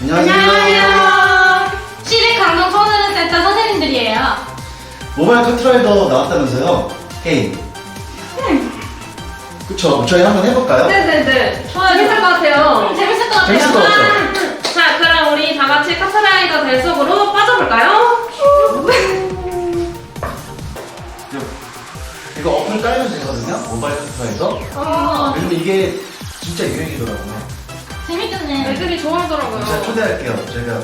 안녕하세요. 시립 강동 초등센터 선생님들이에요. 모바일 카트라이더 나왔다면서요? 게임. 그쵸. 저희 한번 해볼까요? 네네네. 좋아요. 재밌을 것 같아요. 음, 재밌을 것 같아요. 재밌을 것 같아요. 자, 그럼 우리 다 같이 카트라이더 대 속으로 빠져볼까요? 이거 어플 깔면 되거든요? 모바일 카트라이더. 어, 요즘 이게 진짜 유행이더라고요. 애들이 좋아하더라고요. 제가 초대할게요. 제가.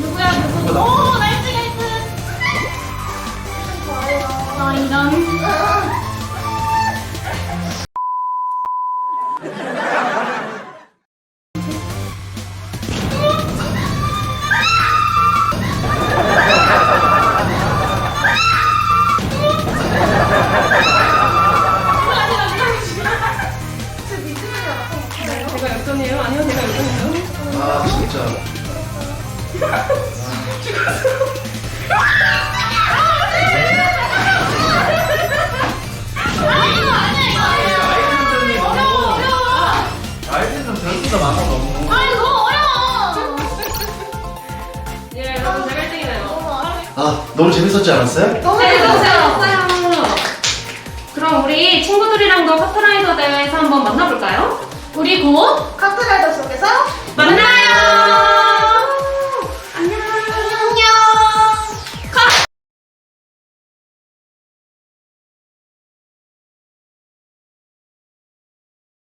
누구야 누구? 오 날씨 가이트. 아 이런. 진짜. 많아. 아 너무 어려워. 예, 여러분 제가 1등이네요. 아, 너무 재밌었지 않았어요? 너무 재밌었어요. 그럼 우리 친구들이랑도 카트라이더 대회에서 한번 만나볼까요? 우리 곧 카트라이더!